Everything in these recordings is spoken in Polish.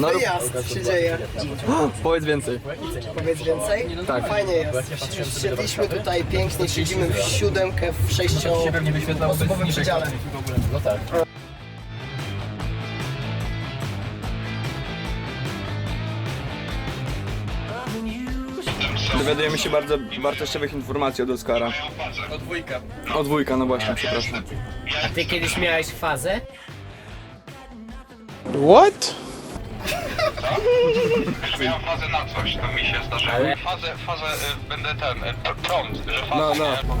No, rób- Wyjazd się dzieje. powiedz więcej. Powiedz więcej? Tak. Fajnie jest. Siedliśmy tutaj pięknie, siedzimy w siódemkę w sześcioosobowym przedziale. Dowiadujemy się bardzo wartościowych informacji od Oskara. O dwójka. O dwójka, no właśnie, przepraszam. A ty kiedyś miałeś fazę? What? Miałem fazę na coś, to mi się zdarzyło. Fazę, fazę y, będę ten, y, pr- prąd, że fazę No, no.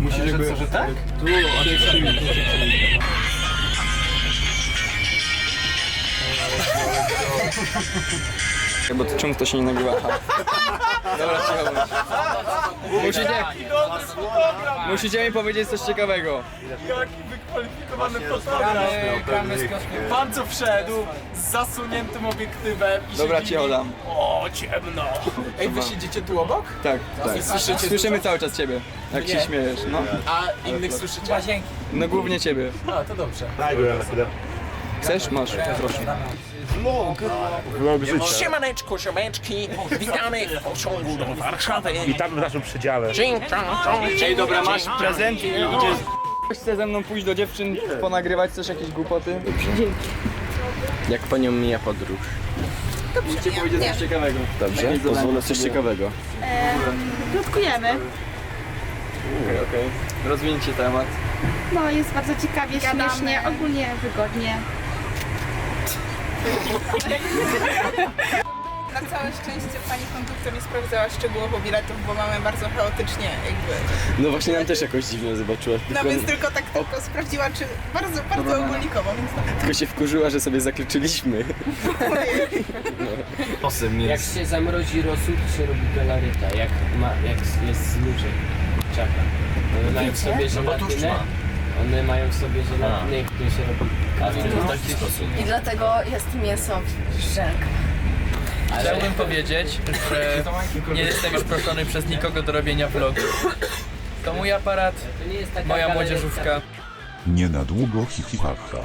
Musisz jakby... że tak? Tu, Bo to czemu to się nie nagrywa? Dobra, cicho bądź. Musicie, musicie mi powiedzieć coś ciekawego. Pan co wszedł z zasuniętym obiektywem i Dobra, siedzi- cicho dam. O, ciemno. Ej, wy siedzicie tu obok? Tak, tak. Słyszycie Słyszymy cały czas ciebie, jak się śmiejesz, no. A innych słyszycie? Łazienki. No głównie ciebie. A, to dobrze. Chcesz? Masz, proszę. Siemaneczko, ziomeczki, witamy w pociągu do Warszawy. Witamy w naszym przedziale. Dzień, dzień, Ej, dobra, masz prezent i idziesz. Ktoś chce ze mną pójść do dziewczyn, ponagrywać coś, jakieś głupoty? Jak panią mija podróż? Musicie powiedzieć coś ciekawego. Dobrze, pozwolę coś ciekawego. Plotkujemy. Okej, okej. Rozwinięcie temat. No jest bardzo ciekawie, śmiesznie, ogólnie wygodnie. Na całe szczęście pani konduktor nie sprawdzała szczegółowo biletów, bo mamy bardzo chaotycznie jakby. No właśnie nam też jakoś dziwnie zobaczyła. No więc tylko tak tylko sprawdziła, czy bardzo, bardzo ogólnikowo, więc no. Tylko się wkurzyła, że sobie zakluczyliśmy. Jak się zamrozi rosół, to się robi galaryta. Jak, ma, jak jest znuczek czaka. One mają w sobie żelatynę. One mają w sobie żelatynę, które się robi. I dlatego jest mięso żelkach. Chciałbym powiedzieć, że nie jestem już proszony przez nikogo do robienia vlogu. To mój aparat, moja młodzieżówka, Nie na długo hihihacha.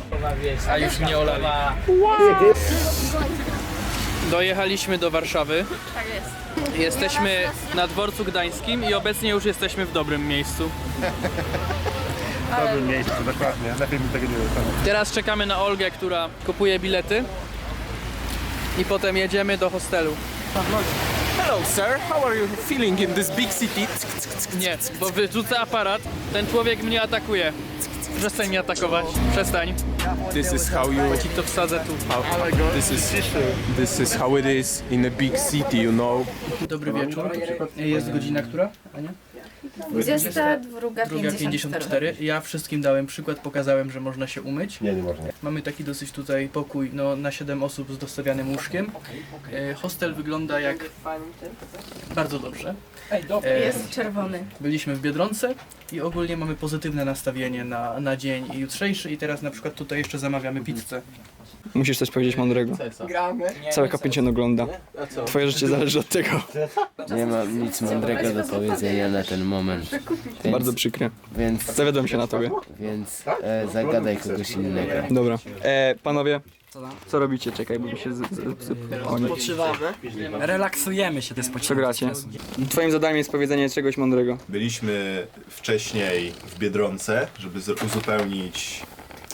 wiesz, a już mnie olali. Dojechaliśmy do Warszawy. Tak jest. Jesteśmy na dworcu gdańskim i obecnie już jesteśmy w dobrym miejscu. W dobrym miejscu, dokładnie. Lepiej mi tego nie dostanie. Teraz czekamy na Olgę, która kupuje bilety. I potem jedziemy do hostelu. Hello sir, how are you feeling in this big city? Nie, bo wyrzucę aparat, ten człowiek mnie atakuje. Przestań mnie atakować, przestań. This is how you, ci to wsadzę tu. this is, this is how it is in a big city, you know. Dobry wieczór. Jest godzina która? Ania? 22, Druga 54. Ja wszystkim dałem przykład, pokazałem, że można się umyć. Nie, nie można. Mamy taki dosyć tutaj pokój no, na 7 osób z dostawianym łóżkiem. E, hostel wygląda jak bardzo dobrze. E, Jest czerwony. byliśmy w Biedronce i ogólnie mamy pozytywne nastawienie na, na dzień jutrzejszy i teraz na przykład tutaj jeszcze zamawiamy pizzę. Musisz coś powiedzieć mądrego. Gramy. Całe kapięcie ogląda. Twoje życie zależy od tego. Nie mam nic mądrego do powiedzenia na ten moment. Więc, Bardzo przykre. Więc, Zawiodłem się na tobie. więc e, zagadaj kogoś innego. Dobra. E, panowie, co robicie? Czekaj, bo mi się z, z, z, oni. Podszywamy. Relaksujemy się, to jest Co gracie? Twoim zadaniem jest powiedzenie czegoś mądrego. Byliśmy wcześniej w Biedronce, żeby z- uzupełnić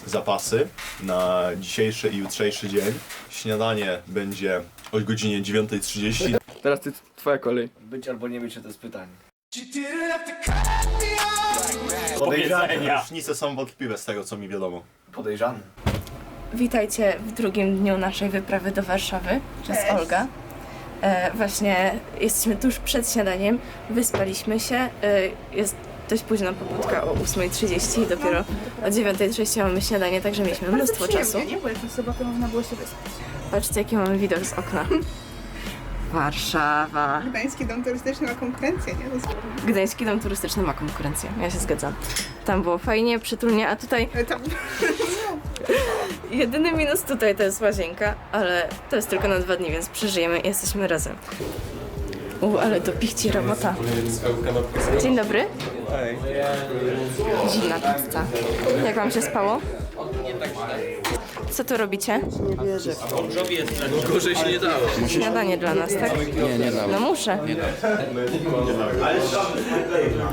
zapasy na dzisiejszy i jutrzejszy dzień. Śniadanie będzie o godzinie 9.30. Teraz ty, twoja kolej. Być albo nie być, to jest pytanie. Podejrzenia. Różnice są wątpliwe z tego, co mi wiadomo. Podejrzany. Witajcie w drugim dniu naszej wyprawy do Warszawy przez Olga. E, właśnie jesteśmy tuż przed śniadaniem, wyspaliśmy się. E, jest dość późna pobudka o 8.30 i dopiero o 9.30 mamy śniadanie, także mieliśmy mnóstwo czasu. Nie, bo jak w sobotę można było się wyspać. Patrzcie jaki mamy widok z okna. Warszawa. Gdański dom turystyczny ma konkurencję, nie? To jest- Gdański dom turystyczny ma konkurencję, ja się zgadzam. Tam było fajnie, przytulnie, a tutaj Ale tam jedyny minus tutaj to jest łazienka, ale to jest tylko na dwa dni, więc przeżyjemy i jesteśmy razem. U, ale do pichci robota. Dzień dobry. Zimna pizza. Jak wam się spało? Co tu robicie? Nie wierzę. Gorzej się nie dało. Śniadanie dla nas, tak? Nie, nie dało. No muszę.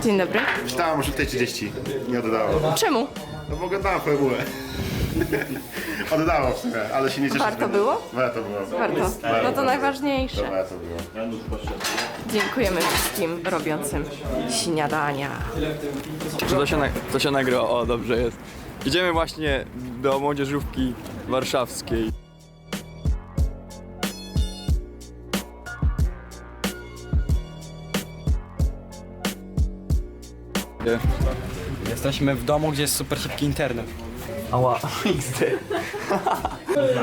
Dzień dobry. Czytałem o 6.30. Nie oddało. Czemu? No bo oglądałem formułę. Oddało w sumie, ale się nie cieszę. Warto było? Warto było. Warto. No to najważniejsze. Warto było. Dziękujemy wszystkim robiącym śniadania. Że to się, na, to się nagrywa, o dobrze jest. Idziemy właśnie do młodzieżówki warszawskiej. Jesteśmy w domu, gdzie jest super szybki internet. Ała, XD.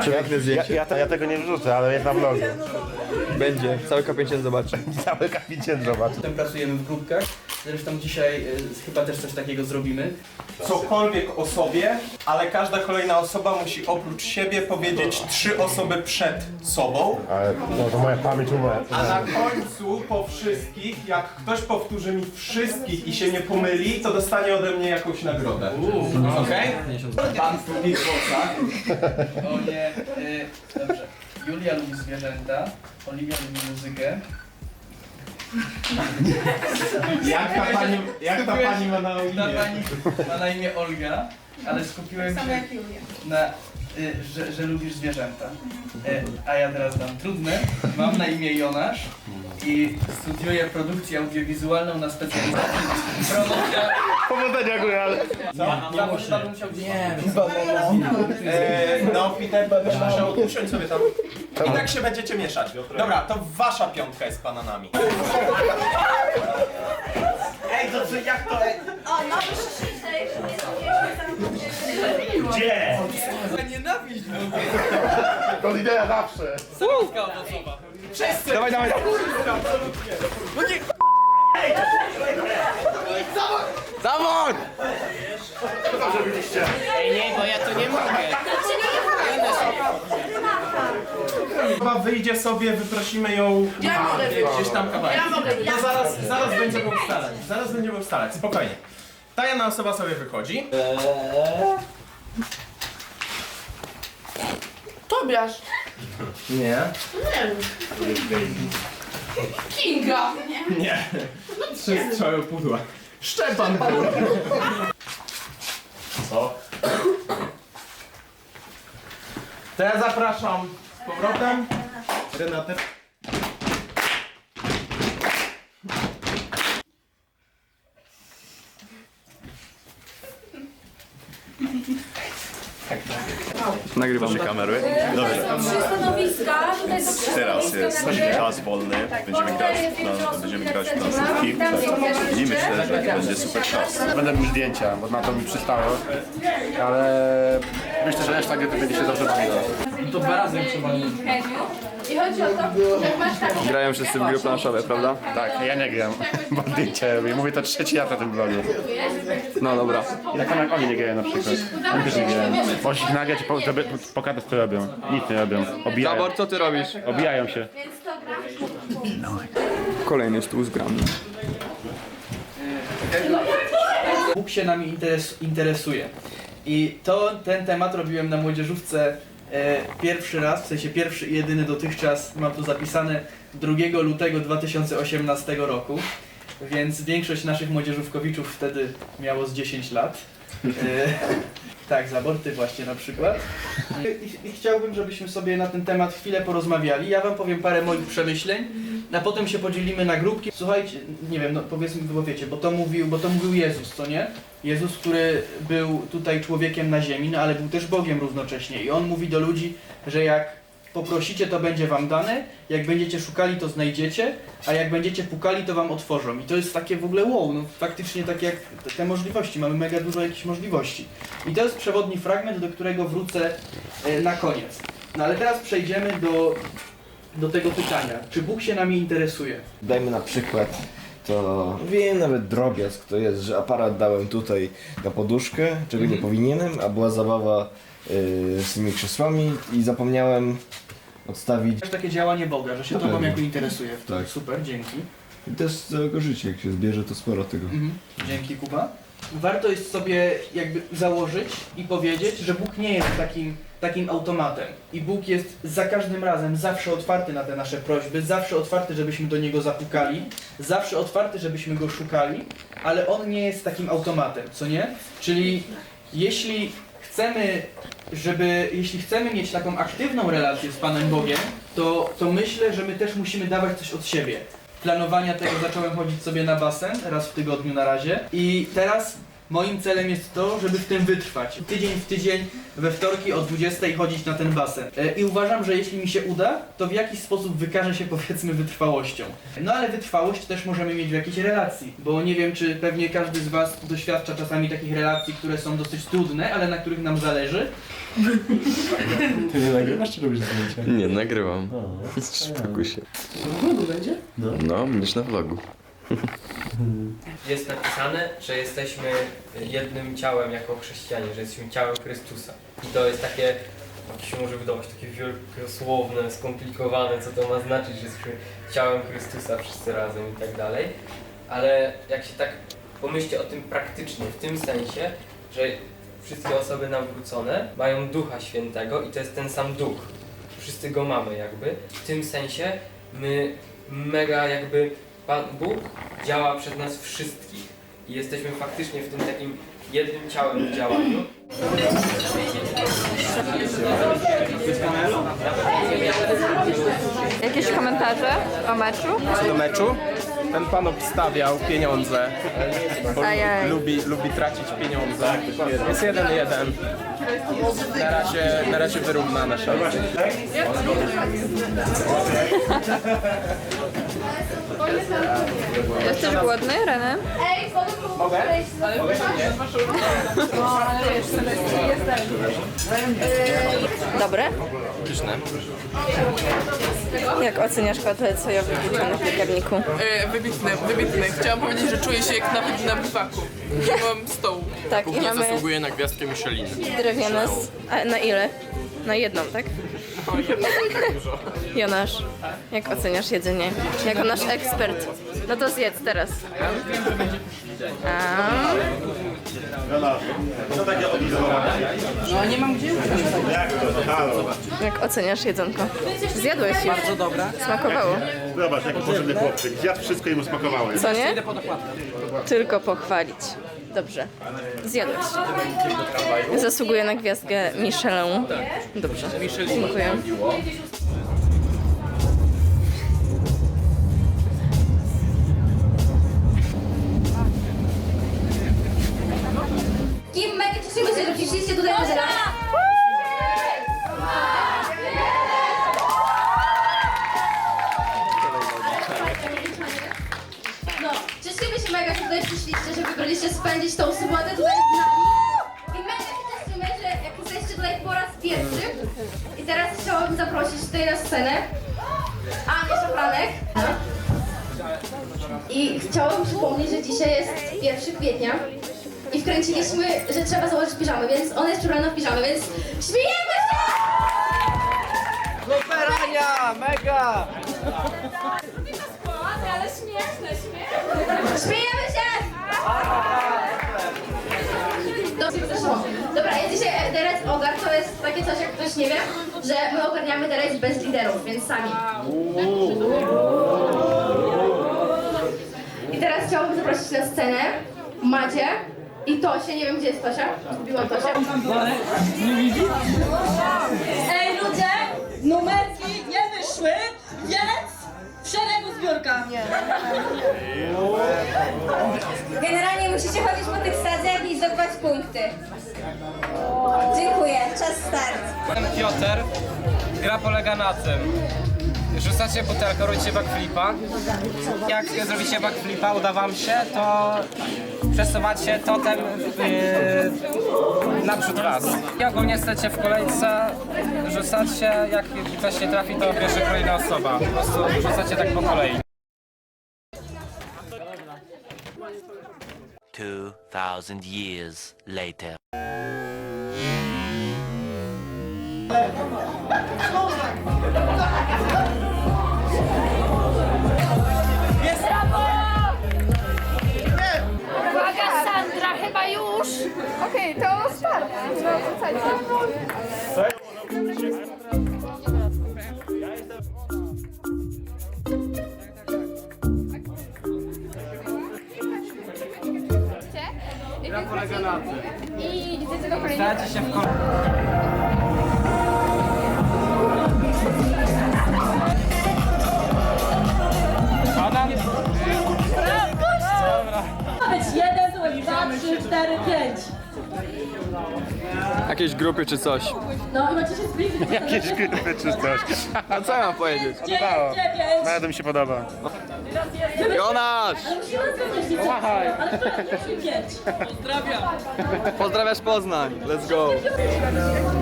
Przepiękne Ja, zdjęcie. ja, ja tego nie wrzucę, ale jest na vlogu. Będzie, cały kapiencien zobaczy. Cały kapitän zobacz. Potem pracujemy w grupkach. Zresztą dzisiaj y, chyba też coś takiego zrobimy. Cokolwiek o sobie, ale każda kolejna osoba musi oprócz siebie powiedzieć trzy osoby przed sobą. Ale no, to moja pamięć umarła. A na końcu po wszystkich, jak ktoś powtórzy mi wszystkich i się nie pomyli, to dostanie ode mnie jakąś nagrodę. Okej? Pan w długich włosach. O nie, y, dobrze. Julia lubi zwierzęta, Oliwia lubi muzykę. Jak ta pani, jak ta pani ma na Ta imię? pani ma na imię Olga, ale skupiłem Samo się jak Julia. na, y, że, że lubisz zwierzęta. Y, a ja teraz dam trudne. Mam na imię Jonasz i studiuję produkcję audiowizualną na specjalizacji promocja. Powodzenia góry, ale... Nie muszę. Musiał nie, E, no, Peter, będziesz musiał usiąść sobie tam. I tak się będziecie mieszać. Dobra, to wasza piątka jest bananami. Ej, to co, jak to? Gdzie? Nienawiść go. To idea zawsze. Wszyscy! Dawaj, dawaj, dawaj. Zawód! Ej, nie, bo ja to nie mogę. Chyba wyjdzie sobie, wyprosimy ją a, gdzieś tam kawałek. To zaraz, zaraz będziemy ustalać. Zaraz będziemy ustalać, spokojnie. Ta jedna osoba sobie wychodzi. Tobiasz. Nie. Kinga. Nie. Trzy strzały pudła. Szczepan był. Co? To ja zapraszam z powrotem Renatę. Nagrywam. kamery. Dobrze. Trzy stanowiska, tutaj są trzy Teraz jest czas wolny, będziemy grać w plan, będziemy grać w planszówki i myślę, że to będzie super czas. Będę robił zdjęcia, bo na to mi przystało. Ale myślę, że reszta gry to będzie się dobrze bawiła. To dwa razy trzeba. I chodzi o to, że masz tak Grają wszyscy w gry planszowe, prawda? Tak, ja nie gram, bo zdjęcia robię. Mówię to trzeci raz na tym vlogu. No dobra. I tak jak oni nie grają na przykład. Oni też nie grają. Możesz ich nagrać i po, żeby pokazać co robią. Nic nie robią. Obijają, Zabor, co ty robisz? obijają się. Kolejny stół z grami. Bóg się nami interes, interesuje. I to, ten temat robiłem na młodzieżówce pierwszy raz, w sensie pierwszy i jedyny dotychczas, mam tu zapisane 2 lutego 2018 roku. Więc większość naszych młodzieżówkowiczów wtedy miało z 10 lat. E, tak, z aborty właśnie na przykład. I, I chciałbym, żebyśmy sobie na ten temat chwilę porozmawiali. Ja wam powiem parę moich przemyśleń, a potem się podzielimy na grupki. Słuchajcie, nie wiem, no powiedzmy, bo wiecie, bo to mówił, bo to mówił Jezus, co nie? Jezus, który był tutaj człowiekiem na ziemi, no ale był też Bogiem równocześnie. I on mówi do ludzi, że jak poprosicie, to będzie wam dane, jak będziecie szukali, to znajdziecie, a jak będziecie pukali, to wam otworzą. I to jest takie w ogóle wow, no faktycznie tak jak te- możliwości, mamy mega dużo jakichś możliwości. I to jest przewodni fragment, do którego wrócę e, na koniec. No ale teraz przejdziemy do, do tego pytania. Czy Bóg się nami interesuje? Dajmy na przykład, to wiem nawet drobiazg to jest, że aparat dałem tutaj na poduszkę, czego nie powinienem, a była zabawa y, z tymi krzesłami i zapomniałem odstawić. Też takie działanie Boga, że się Na Tobą pewno. jako interesuje. Tak. Super, dzięki. I też z całego życia, jak się zbierze, to sporo tego. Mhm. Dzięki Kuba. warto jest sobie jakby założyć i powiedzieć, że Bóg nie jest takim, takim automatem. I Bóg jest za każdym razem zawsze otwarty na te nasze prośby, zawsze otwarty, żebyśmy do Niego zapukali, zawsze otwarty, żebyśmy Go szukali, ale On nie jest takim automatem, co nie? Czyli jeśli chcemy, żeby, jeśli chcemy mieć taką aktywną relację z Panem Bogiem, to, to myślę, że my też musimy dawać coś od siebie. Planowania tego zacząłem chodzić sobie na basen raz w tygodniu na razie i teraz moim celem jest to, żeby w tym wytrwać. Tydzień w tydzień, we wtorki o 20 chodzić na ten basen. E, I uważam, że jeśli mi się uda, to w jakiś sposób wykaże się powiedzmy wytrwałością. No ale wytrwałość też możemy mieć w jakiejś relacji, bo nie wiem, czy pewnie każdy z Was doświadcza czasami takich relacji, które są dosyć trudne, ale na których nam zależy. Ty nie nagrywasz czy robisz zdjęcia? Nie, nagrywam. Spokój się. będzie? No, będziesz na vlogu. Jest napisane, że jesteśmy jednym ciałem jako chrześcijanie, że jesteśmy ciałem Chrystusa. I to jest takie, jak się może wydawać, takie wielkosłowne, skomplikowane, co to ma znaczyć, że jesteśmy ciałem Chrystusa wszyscy razem i tak dalej. Ale jak się tak pomyślcie o tym praktycznie, w tym sensie, że wszystkie osoby nawrócone mają Ducha Świętego i to jest ten sam Duch. Wszyscy go mamy jakby. W tym sensie my mega jakby Pan Bóg działa przez nas wszystkich i jesteśmy faktycznie w tym takim jednym ciałem w działaniu. Jakieś komentarze o meczu? Co do meczu? Ten pan obstawiał pieniądze, bo Ajaj. lubi, lubi tracić pieniądze. Jest jeden jeden. Na razie, na razie wyrównane szanse. Jesteś głodny, René? Ej, Mogę? Mogę czy nie? No, ale wiesz, Selestii jest Dobre? Pyszne. Jak oceniasz kotlet sojowy w piekarniku? E, wybitny, wybitny. Chciałam powiedzieć, że czuję się jak na, na biwaku. Nie mam stołu. Tak, i mamy zasługuje na gwiazdkę Michelin. drewniane... A na ile? Na jedną, tak? Jonasz, jak oceniasz jedzenie? Jako nasz ekspert. No to zjedz teraz. A, Co takie oblizowanie? No nie mam gdzie Jak to? Halo. jak oceniasz jedzonko? Zjadłeś już. Bardzo dobra. Smakowało. Zobacz, jaki porządny chłopczyk. Zjadł wszystko i mu smakowało. Co nie? Tylko pochwalić. Dobrze. Zjadłeś. Zasługuje na gwiazdkę Michelin. Dobrze. Dziękuję. Kim mega cieszymy się, tutaj nas. Wybraliście spędzić tą sobotę tutaj z nami. I mega się cieszymy, że jak jesteście tutaj po raz pierwszy. I teraz chciałabym zaprosić tutaj na scenę Anię Szopranek. I chciałabym przypomnieć, że dzisiaj jest 1 kwietnia i wkręciliśmy, że trzeba założyć piżamy, więc ona jest przebrana w piżamy, więc śmiejemy się! Luperania! Mega! Derec Ogar to jest takie coś, jak ktoś nie wie, że my ogarniamy Derec bez liderów, więc sami. I teraz chciałabym zaprosić na scenę Macie i Tosię, nie wiem gdzie jest Tosia, zgubiłam Tosię. Ej ludzie, numerki nie wyszły, zbiórka. Generalnie musicie chodzić po tych stacjach i zdobywać punkty. Dziękuję, czas start. Piotr. Gra polega na tym. Rzucacie butelkę, robicie backflipa. Jak zrobicie backflipa, uda wam się, to przesuwacie totem yy, naprzód was. I ogólnie jesteście w kolejce, rzucacie, jak ktoś nie trafi, to bierze kolejna osoba. Po prostu rzucacie tak po kolei. 2000 years later. Czy coś. No i macie się zbliżyć. Jakieś grupy czy coś. A co ja mam powiedzieć? Dziewięć, dziewięć. Bardzo mi się podoba. Jonasz! Ale musimy pięć. Pozdrawiasz Poznań. Let's go.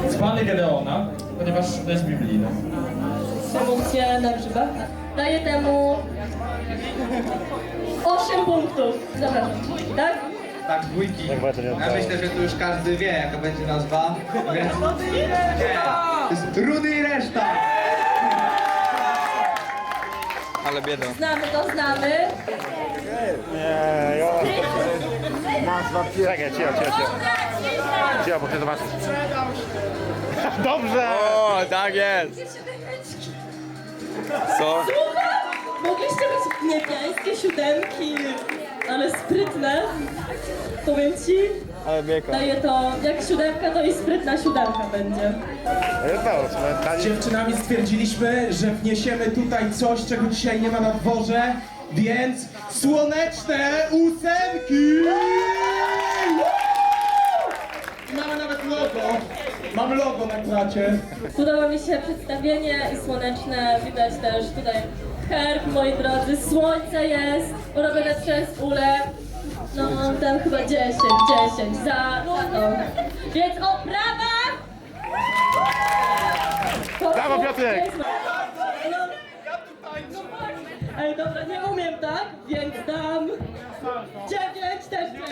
Dzbany Gedeona, ponieważ to jest biblijne. Funkcję na grzybach. Daję temu 8 punktów. Zapraszam. Tak? Tak, dwójki. Nie Ja myślę, że tu już każdy wie, jaka będzie nazwa. Więc... To jest Rudy i reszta. Ale bieda. Znamy to, znamy. Nie, jo. Nazwa Czekaj, cicho, cicho, cicho. Cicho, bo zobaczyć. Dobrze! O, tak jest. Co? Mogliście być niebiańskie siódemki, ale sprytne. Powiem ci, Ale daję to, jak siódemka, to i sprytna siódemka będzie. Z dziewczynami stwierdziliśmy, że wniesiemy tutaj coś, czego dzisiaj nie ma na dworze, więc słoneczne ósemki! I mamy nawet logo. Mam logo na klacie. Podoba mi się przedstawienie i słoneczne, widać też tutaj herb, moi drodzy, słońce jest, robione przez ulę. No, tam chyba 10, 10 za, za to. Więc oprawa! Brawo, Piotrek! Ej, dobra, nie umiem tak, więc dam 9, też 9.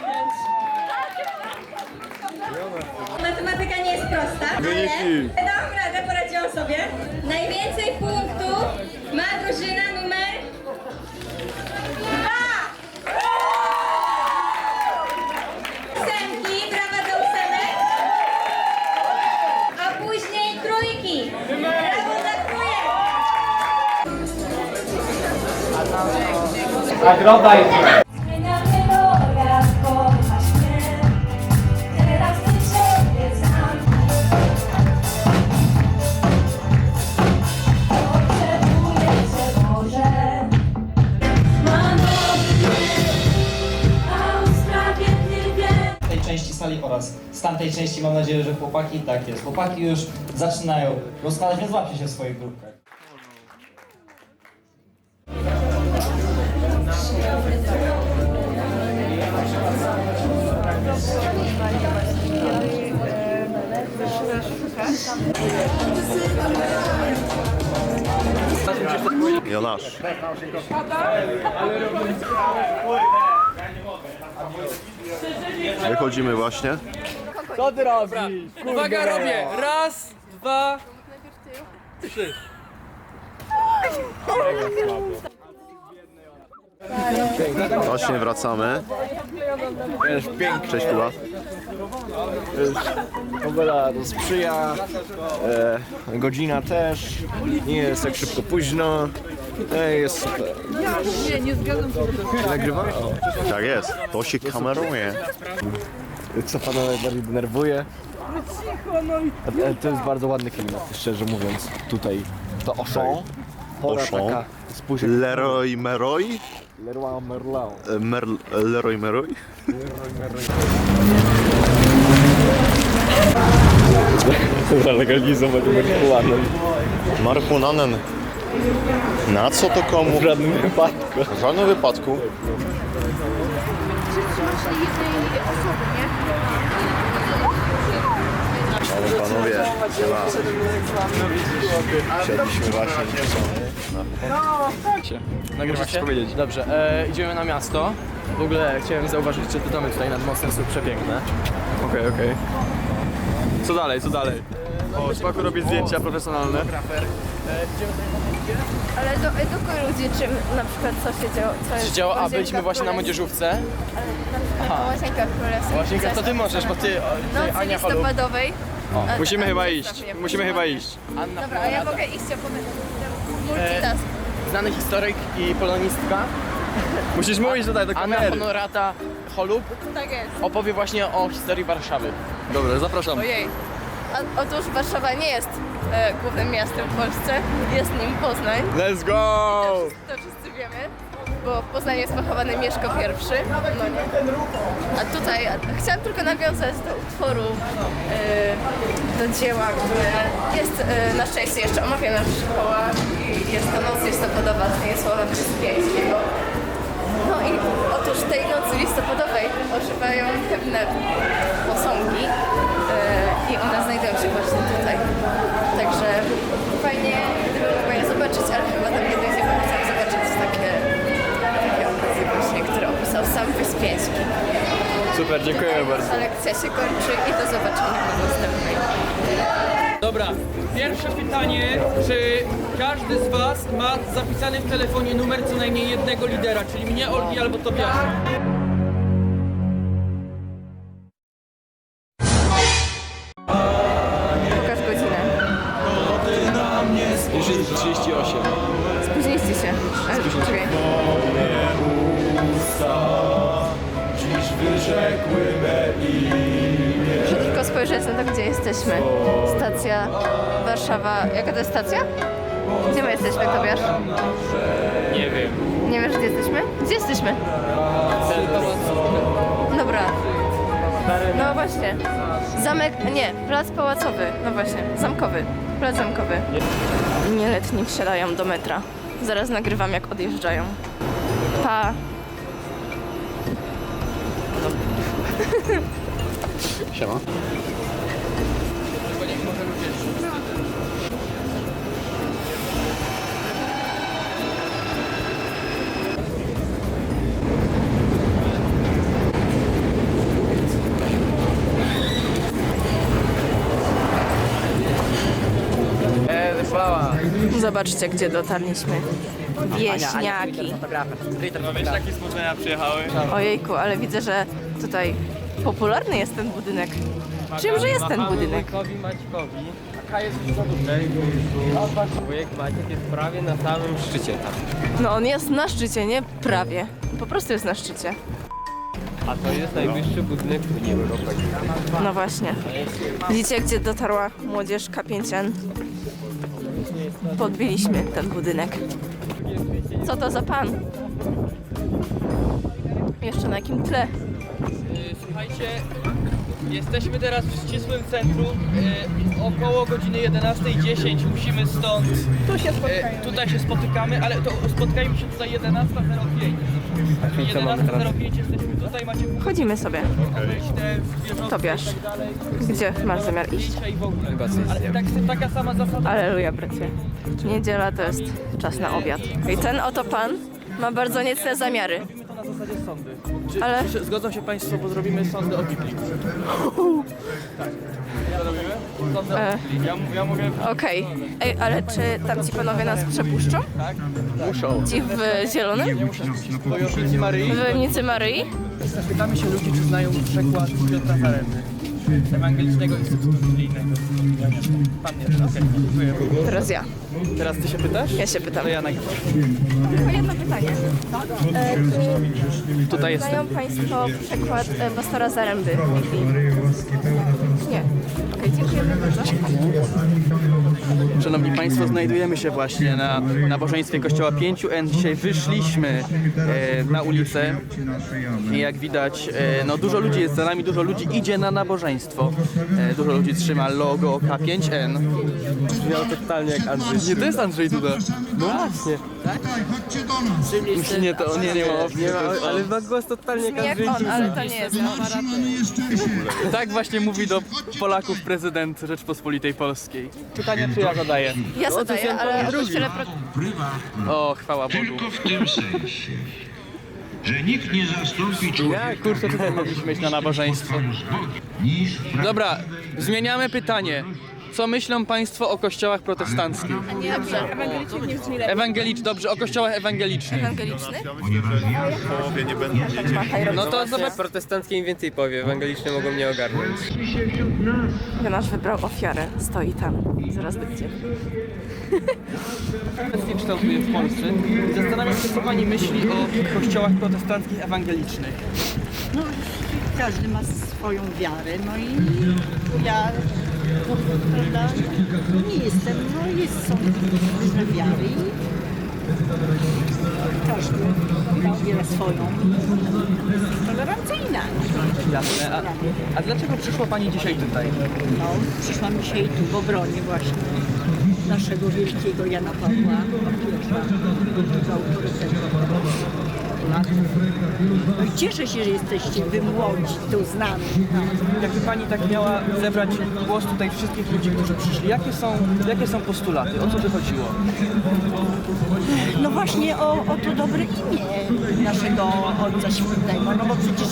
Matematyka nie jest prosta, ale Wyniki. dałam radę, poradziłam sobie. Najwięcej punktów ma drużyna numer dwa. Ósemki, brawa do ósemek. A później trójki. Brawo dla trójek. Nagroda jest. Że chłopaki tak jest. Chłopaki już zaczynają rozkładać, więc łapcie się w swoich grupkach. Jonasz. Wychodzimy właśnie. Co ty robisz? Uwaga, robię. Raz, dwa, trzy. Właśnie wracamy. Cześć Kuba. Pogoda to sprzyja, e, godzina też, nie jest tak szybko późno, e, jest super. Nie, nie zgadzam się. Nagrywa? Tak jest, to się kameruje. Co pana najbardziej denerwuje? Cicho, no i... E, To jest bardzo ładny klimat, szczerze mówiąc, tutaj. To Auchan, pora Auchan. taka, spójrz jak- Leroy Meroy? Leroy Merlin. E, Mer Leroy Meroy? Dobra, legalizować marihuanę. Marihuananen. Na co to komu? W żadnym wypadku. W żadnym wypadku. Ale panowie, chyba siedliśmy właśnie Nagrywasz Musicie? powiedzieć. Dobrze, e, idziemy na miasto. W ogóle chciałem zauważyć, że te domy tutaj nad mostem są przepiękne. Okej, okej. Co dalej, co dalej? O, Szpaku robi zdjęcia profesjonalne. Ale do, edukuj ludzi, czym na przykład co się działo. Co Co się jest działo? A Łazienka byliśmy właśnie na Królewska. młodzieżówce. Ale na Aha. przykład Łazienka Królewska. Łazienka, to ty możesz, bo ty, o, ty Nocy Ania Holu. listopadowej. A- Musimy a- chyba a- iść, a- musimy chyba iść. Anna Dobra, a ja mogę iść, a potem multitask. Znany historyk i polonistka. Musisz mówić tutaj do Anna kamery. Honorata Holub Tak jest. opowie właśnie o historii Warszawy. Dobra, zapraszam. Ojej. A, otóż Warszawa nie jest e, głównym miastem w Polsce, jest nim Poznań. Let's go! To wszyscy wiemy, bo w Poznaniu jest pochowany Mieszko I. No nie. A tutaj a, chciałam tylko nawiązać do utworu, e, do dzieła, które jest e, na szczęście jeszcze omawiane w szkołach i jest to Noc listopadowa z Stanisława Wyspiańskiego. No i otóż tej nocy listopadowej ożywają pewne posągi e, i one znajdują się właśnie tutaj. Także fajnie, gdyby mogła je zobaczyć, ale chyba tam nie dojdzie, bo chcę zobaczyć takie, takie obrazy właśnie, które opisał sam Wyspiański. Super, dziękujemy bardzo. Lekcja się kończy i do zobaczenia na następnej. Dobra, pierwsze pytanie, czy każdy z Was ma zapisany w telefonie numer co najmniej jednego lidera, czyli mnie, Olgi albo Tobiasza? 38. Spóźniliście się. Ale czekaj. Muszę tylko spojrzeć na to, gdzie jesteśmy. Stacja Warszawa. Jaka to jest stacja? Gdzie my jesteśmy, Tobiasz? Nie wiem. Nie wiesz, gdzie jesteśmy? Gdzie jesteśmy? Dobra. No właśnie. Zamek, nie, plac pałacowy. No właśnie, zamkowy. Plac zamkowy. Nieletni wsiadają do metra. Zaraz nagrywam, jak odjeżdżają. Pa. Siema. Zobaczcie, gdzie dotarliśmy. Wieśniaki. No wiesz, jakie smudzenia przyjechały? Ojejku, ale widzę, że tutaj popularny jest ten budynek. Czymże jest ten budynek? Wujkowi Maćkowi. A jest już za dużej. Wujek Maciek jest prawie na samym szczycie tam. No on jest na szczycie, nie prawie. Po prostu jest na szczycie. A to jest najwyższy budynek Unii Europejskiej. No właśnie. Widzicie, gdzie dotarła młodzież K5N? Podbiliśmy ten budynek. Co to za pan? Jeszcze na jakim tle? Słuchajcie, jesteśmy teraz w ścisłym centrum. E, około godziny 11.10 musimy stąd. Tu się spotykamy. E, tutaj się spotykamy, ale to spotkajmy się tutaj 11.05. 11.05 jesteśmy tutaj, macie Chodzimy sobie. te Tobiasz, i tak dalej. gdzie masz zamiar iść? Zdjęcia i w ogóle. Ale tak, taka sama zasada. Aleluja, bracie. Niedziela to jest czas na obiad. I ten oto pan ma bardzo niecne zamiary. Zasadzie sądy. Czy, Ale- czy zgodzą się Państwo, bo zrobimy sądy o Biblii? Tak. Co robimy? Sądy E. o Biblii. Ja, ja mogę... Okej. Ej, ale czy tam ci panowie nas przepuszczą? Tak? Muszą. Ci w zielonym? Nie muszę spuścić Wojownicy Maryi. W Wojownicy Maryi? Pytamy się ludzi, czy znają przekład Piotra Zaręby. Ewangelicznego Instytutu Biblijnego. Pan nie, okej, dziękuję. Teraz ja. Teraz Ty się pytasz? Ja się pytam. To ja najpierw. Tylko jedno pytanie. E, czy Tutaj jestem. znają Państwo przekład e, pastora Zaręby? Nie. Okej, dziękujemy bardzo. Szanowni Państwo, znajdujemy się właśnie na nabożeństwie Kościoła 5N. Dzisiaj wyszliśmy e, na ulicę i jak widać, e, no dużo ludzi jest za nami, dużo ludzi idzie na nabożeństwo. E, dużo ludzi trzyma logo K5N. Brzmiał totalnie jak Andrzej. Nie, to jest Andrzej Duda. No właśnie. Nie, to nie, nie ma opcji. Nie ma, ale ma głos totalnie Brzmi jak on, ale to nie jest on. Tak właśnie mówi do Polaków prezydent Rzeczpospolitej Polskiej. Pytanie czy ja zadaję? Ja zadaję, ale o kościele pro... O, chwała Bogu. Tylko w tym sensie, że nikt nie zastąpi człowieka Ja kurczę, tutaj mogliśmy iść na nabożeństwo. niż Dobra, zmieniamy pytanie. Co myślą Państwo o kościołach protestanckich? Dobrze. Ewangelicz, dobrze, o kościołach ewangelicznych. Ewangeliczny? Połowie nie będą. No to Zobacz, zobacz, protestanckie im więcej powie, ewangeliczne mogą mnie ogarnąć. Jonasz wybrał ofiarę. Stoi tam. Zaraz będzie. Obecnie kształtuje w Polsce. Zastanawiam się, co Pani myśli o kościołach protestanckich ewangelicznych. No, każdy ma swoją wiarę, no i ja, prawda, nie jestem, no jest, są różne wiary i każdy wybiera swoją. Tolerancyjna. Jasne. A, a dlaczego przyszła Pani dzisiaj tutaj? No, przyszłam dzisiaj tu w obronie właśnie naszego wielkiego Jana Pawła I, autorytetu. No i cieszę się, że jesteście wy młodzi tu z nami. Jakby Pani tak miała zebrać głos tutaj wszystkich ludzi, którzy przyszli, jakie są, jakie są postulaty? O co by chodziło? No właśnie o, o to dobre imię naszego Ojca Świętego, no bo przecież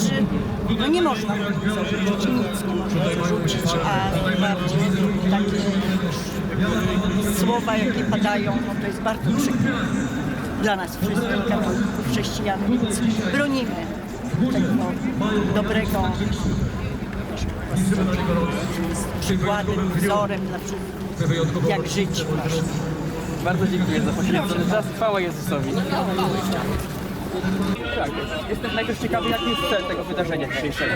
no nie można zarzucić, nic nie można zarzucić, a tym bardziej takie słowa, jakie padają, no to jest bardzo przykre dla nas wszystkich katolików, chrześcijan, więc bronimy tego dobrego przykładem, wzorem dla wszystkich, jak żyć właśnie. Bardzo dziękuję za poświęcony czas. Chwała Jezusowi. Tak, jestem najpierw ciekawy, jaki jest cel tego wydarzenia dzisiejszego.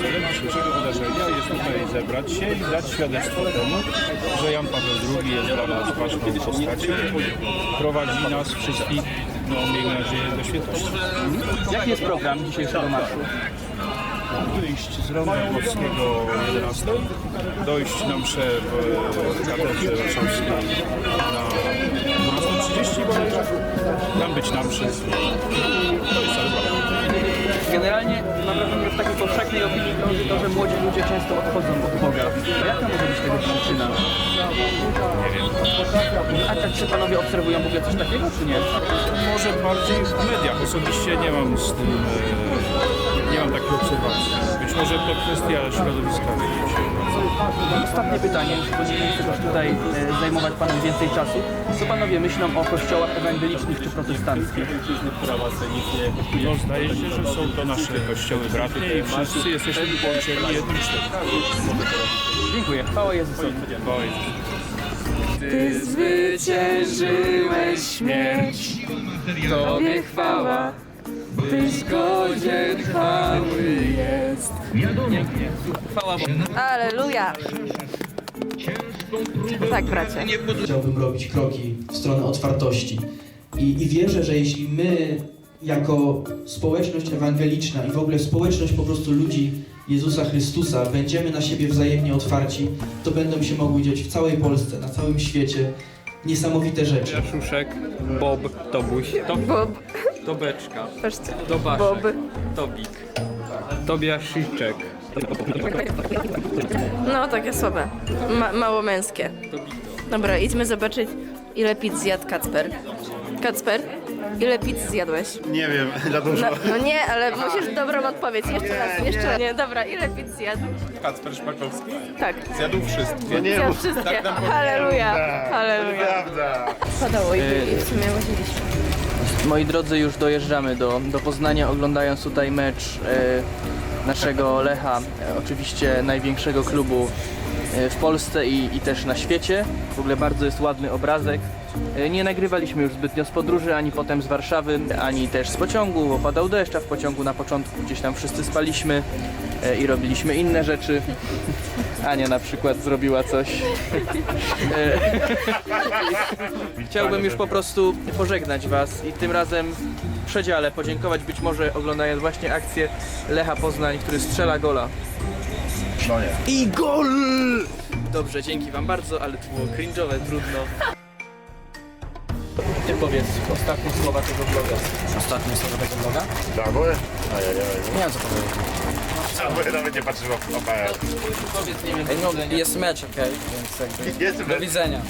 Celem dzisiejszego wydarzenia jest tutaj zebrać się i dać świadectwo temu, że Jan Paweł II jest dla nas ważną postacią, prowadzi nas wszystkich, no miejmy nadzieję, do świętości. Jaki jest program dzisiejszego marszu? Wyjść z Ronda Głowskiego 11, dojść na mszę w katedrze warszawskiej Generalnie mam wrażenie, że w takiej powszechnej opinii krąży to, że młodzi ludzie często odchodzą od Boga. A jaka może być tego przyczyna? Nie wiem. A tak czy panowie obserwują w ogóle coś takiego, czy nie? Może bardziej w mediach. Osobiście nie mam z tym, e, nie mam takiej obserwacji. Być może to kwestia środowiska się Ostatnie pytanie, bo nie chcę już tutaj e, zajmować panom więcej czasu. Co panowie myślą o kościołach ewangelicznych czy protestanckich? No zdaje się, że są to nasze kościoły bratnie i wszyscy jesteśmy połączeni jednym. Dziękuję. Chwała Jezusowi. Ty zwyciężyłeś śmierć, Tobie chwała, Tyś godzien chwały jest. Chwała Bogu. Aleluja! Tak, bracie. Chciałbym robić kroki w stronę otwartości. I, I wierzę, że jeśli my, jako społeczność ewangeliczna i w ogóle społeczność po prostu ludzi Jezusa Chrystusa, będziemy na siebie wzajemnie otwarci, to będą się mogły dziać w całej Polsce, na całym świecie niesamowite rzeczy. Szuszek, Bob, Tobuś, to, Bob. Tobeczka, Patrzcie. Tobaszek, Bob. Tobik, Tobiaszyczek, No, takie słabe. Ma mało męskie. Dobra, idźmy zobaczyć, ile pizz zjadł Kacper. Kacper, ile pizz zjadłeś? Nie wiem, za dużo. No, no nie, ale musisz dobrą odpowiedź. Jeszcze raz, jeszcze raz. Nie, dobra, ile pizz zjadł? Kacper Szpakowski? Tak. Zjadł wszystkie. Zjadł wszystkie. Halleluja, halleluja. Prawda. Padało i, i w sumie łaziliśmy. Moi drodzy, już dojeżdżamy do, do Poznania, oglądając tutaj mecz e, naszego Lecha, e, oczywiście największego klubu e, w Polsce i, i też na świecie. W ogóle bardzo jest ładny obrazek. E, nie nagrywaliśmy już zbytnio z podróży, ani potem z Warszawy, ani też z pociągu, bo padał deszcz, a w pociągu na początku gdzieś tam wszyscy spaliśmy e, i robiliśmy inne rzeczy. Ania na przykład zrobiła coś. Chciałbym już po prostu pożegnać Was i tym razem w przedziale podziękować być może oglądając właśnie akcję Lecha Poznań, który strzela gola. No nie. I gol! Dobrze, dzięki Wam bardzo, ale to było cringe'owe, trudno. Ty powiedz ostatnie słowa tego vloga. Ostatnie słowa tego vloga? Dawaj. Ajajaj. Nie wiem co powiedzieć. Cały nawet nie patrzył w kamerę. Ej, no, jest mecz, okej, więc jakby... Jest Do mecz. widzenia.